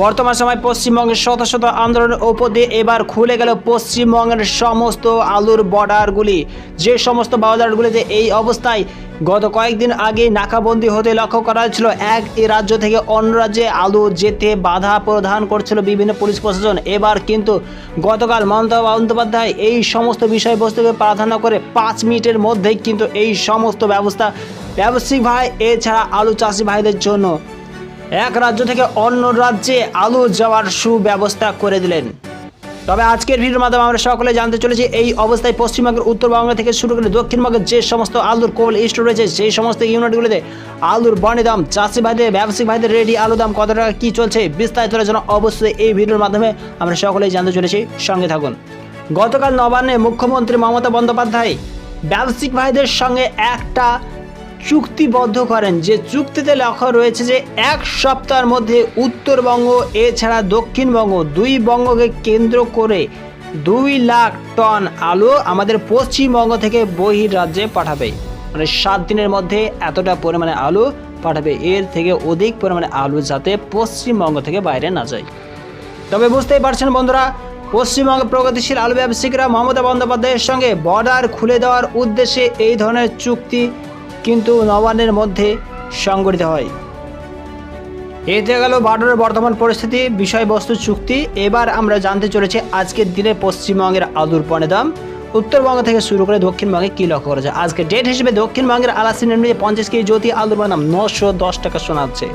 বর্তমান সময় পশ্চিমবঙ্গের শত শত আন্দোলনের ওপর দিয়ে এবার খুলে গেল পশ্চিমবঙ্গের সমস্ত আলুর বর্ডারগুলি। যে সমস্ত বাজারগুলিতে এই অবস্থায় গত কয়েকদিন আগে নাকাবন্দি হতে লক্ষ্য করা হয়েছিল, এক রাজ্য থেকে অন্য রাজ্যে আলু যেতে বাধা প্রদান করছিল বিভিন্ন পুলিশ প্রশাসন। এবার কিন্তু গতকাল মমতা বন্দ্যোপাধ্যায় এই সমস্ত বিষয়বস্তুকে প্রাধান্য করে পাঁচ মিনিটের মধ্যেই কিন্তু এই সমস্ত ব্যবস্থা। ব্যবসায়িক ভাই, এছাড়া আলু চাষি ভাইদের জন্য এক রাজ্য থেকে অন্য রাজ্যে আলু যাওয়ার সুব্যবস্থা করে দিলেন। তবে আজকের ভিডিওর মাধ্যমে আমরা সকলে জানতে চলেছি, এই অবস্থায় পশ্চিমবঙ্গের উত্তরবঙ্গ থেকে শুরু করে দক্ষিণবঙ্গের যে সমস্ত আলুর কোল স্টোর রয়েছে, সেই সমস্ত ইউনিটগুলিতে আলুর বনে দাম, চাষি ভাইদের ব্যবসায়িক ভাইদের রেডি আলু দাম কত টাকা, কী চলছে বিস্তারিতর জন্য অবশ্যই এই ভিডিওর মাধ্যমে আমরা সকলেই জানতে চলেছি। সঙ্গে থাকুন। গতকাল নবান্নে মুখ্যমন্ত্রী মমতা বন্দ্যোপাধ্যায় ব্যবসায়িক ভাইদের সঙ্গে একটা চুক্তিবদ্ধ করেন। যে চুক্তিতে লেখা রয়েছে যে এক সপ্তাহের মধ্যে উত্তরবঙ্গ, এছাড়া দক্ষিণবঙ্গ দুই বঙ্গকে কেন্দ্র করে দুই লাখ টন আলু আমাদের পশ্চিমবঙ্গ থেকে বহির রাজ্যে পাঠাবে। মানে সাত দিনের মধ্যে এতটা পরিমাণে আলু পাঠাবে। এর থেকে অধিক পরিমাণে আলু যাতে পশ্চিমবঙ্গ থেকে বাইরে না যায়। তবে বুঝতেই পারছেন বন্ধুরা পশ্চিমবঙ্গের প্রগতিশীল আলু ব্যবসায়িকরা মমতা বন্দ্যোপাধ্যায়ের সঙ্গে বর্ডার খুলে দেওয়ার উদ্দেশ্যে এই ধরনের চুক্তি কিন্তু নবান্নের মধ্যে সংগঠিত হয়। এতে গেল বর্ডারের বর্তমান পরিস্থিতি, বিষয়বস্তু, চুক্তি। এবার আমরা জানতে চলেছি আজকের দিনে পশ্চিমবঙ্গের আলুর পণে দাম। উত্তরবঙ্গ থেকে শুরু করে দক্ষিণবঙ্গে কী লক্ষ্য করেছে আজকে ডেট হিসেবে দক্ষিণবঙ্গের আলাসিন নিয়ে পঞ্চাশ কেজি জ্যোতি আলুর দাম নশো দশ টাকা শোনাচ্ছে।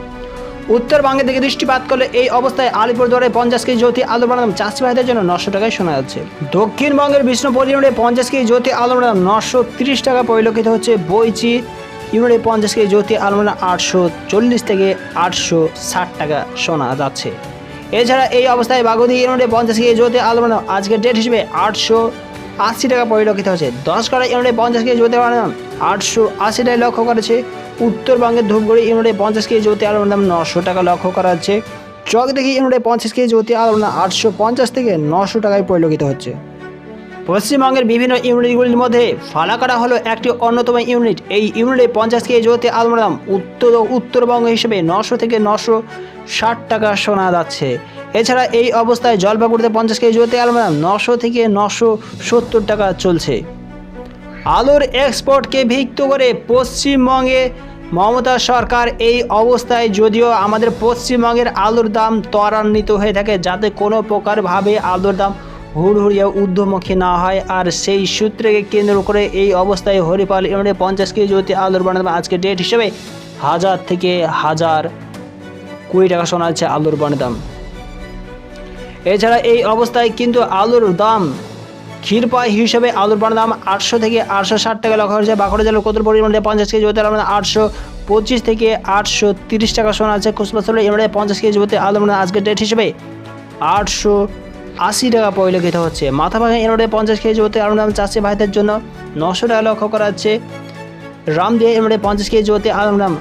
উত্তরবঙ্গের দিকে দৃষ্টিপাত করলে এই অবস্থায় আলিপুরদুয়ারে পঞ্চাশ কেজি জ্যোতি আলু বানাম চাষি ভাইদের জন্য নশো টাকায় শোনা যাচ্ছে। দক্ষিণবঙ্গের বিষ্ণুপুর পঞ্চাশ কেজি জ্যোতি আলু বানাম নশো তিরিশ টাকা পরিলক্ষিত হচ্ছে বইচি ইউনিটে পঞ্চাশ কেজি জ্যোতি আলু আটশো চল্লিশ থেকে আটশো ষাট টাকা শোনা যাচ্ছে। এছাড়া এই অবস্থায় বাগুদি ইউনিটে পঞ্চাশ কেজি জ্যোতি আলু বানাম আজকের ডেট হিসেবে আটশো আশি টাকা পরিলক্ষিত হচ্ছে দশ কাটা ইউনিটে পঞ্চাশ কেজি জ্যোতি বানাম আটশো আশি টাকা লক্ষ্য করেছে। উত্তরবঙ্গের ধূপগুড়ি ইউনিটে পঞ্চাশ কেজি জ্যোতি দাম নশো টাকা লক্ষ্য করা হচ্ছে। চকদিঘি ইউনিটে পঞ্চাশ কেজি জ্যোতি আলোর আটশো পঞ্চাশ থেকে নশো টাকায় পরিলক্ষিত হচ্ছে। পশ্চিমবঙ্গের বিভিন্ন ইউনিটগুলির মধ্যে ফালাকাটা হলো একটি অন্যতম ইউনিট। এই ইউনিটে পঞ্চাশ কেজি জ্যোতি আলোর দাম উত্তর উত্তরবঙ্গ হিসেবে নশো থেকে নশো ষাট টাকা শোনা যাচ্ছে। এছাড়া এই অবস্থায় জলপাইগুড়িতে পঞ্চাশ কেজি জ্যোতি আলোর দাম নশো থেকে নশো সত্তর টাকা চলছে। আলুর এক্সপোর্টকে ভিত্ত করে পশ্চিমবঙ্গে মমতা সরকার এই অবস্থায় যদিও আমাদের পশ্চিমবঙ্গের আলুর দাম ত্বরান্বিত হয়ে থাকে, যাতে কোনো প্রকারভাবে আলুর দাম হুড়হুড়িয়ে ঊর্ধ্বমুখী না হয়, আর সেই সূত্রকে কেন্দ্র করে এই অবস্থায় হরিপাল ইউনিটে পঞ্চাশ কেজি জ্যোতি আলুর বানার দাম আজকে ডেট হিসেবে হাজার থেকে হাজার কুড়ি টাকা শোনা যাচ্ছে আলুর বানের দাম। এছাড়া এই অবস্থায় কিন্তু আলুর দাম, ক্ষীরপাই হিসেবে আলুর বানের দাম আটশো থেকে আটশো ষাট টাকা লক্ষ্য হয়েছে বাঁকুড়া জেলার কত পরিমাণে পঞ্চাশ কেজি হতে আলু আটশো পঁচিশ থেকে আটশো তিরিশ টাকা শোনা আছে কুসবাসলে এমনি পঞ্চাশ কেজি হতে আলু মানে আজকের ডেট হিসেবে আটশো আশি টাকা পরিলক্ষিত হচ্ছে। মাথা ভাঙা এবারে পঞ্চাশ কেজি হতে আলু দাম চাষি ভাইদের জন্য নশো টাকা লক্ষ্য করা যাচ্ছে। রামদিয়া এবারে পঞ্চাশ কেজি হতে আলু দাম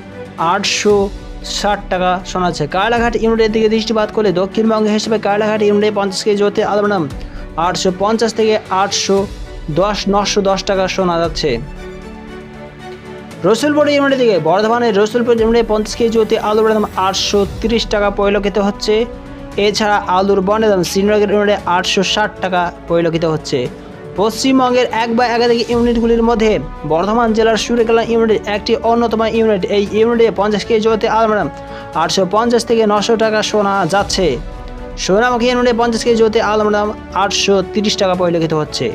আটশো ষাট টাকা শোনাচ্ছে। কায়লাঘাট ইউনিটের দিকে দৃষ্টিপাত করলে দক্ষিণবঙ্গ হিসেবে কায়লাঘাট ইউনিটে পঞ্চাশ কেজি হতে আলু দাম আটশো পঞ্চাশ থেকে আটশো দশ, নশো দশ টাকা শোনা যাচ্ছে। রসুলপুর ইউনিটের দিকে বর্ধমানের রসুলপুর ইউনিটে পঞ্চাশ কেজি হতে আলুর দাম আটশো তিরিশ টাকা পরিলক্ষিত হচ্ছে। এছাড়া আলুর বনের দাম শ্রীনগর ইউনিটে আটশো ষাট টাকা পরিলক্ষিত হচ্ছে। পশ্চিমবঙ্গের এক বা একাধিক ইউনিটগুলির মধ্যে বর্ধমান জেলার সুরেকেলা ইউনিট একটি অন্যতম ইউনিট। এই ইউনিটে পঞ্চাশ কেজি জমিতে আলুর আটশো পঞ্চাশ থেকে নশো টাকা সোনা যাচ্ছে। সোনামুখী ইউনিটে পঞ্চাশ কেজি জমিতে আলুর দাম আটশো তিরিশ টাকা পরিলক্ষিত হচ্ছে।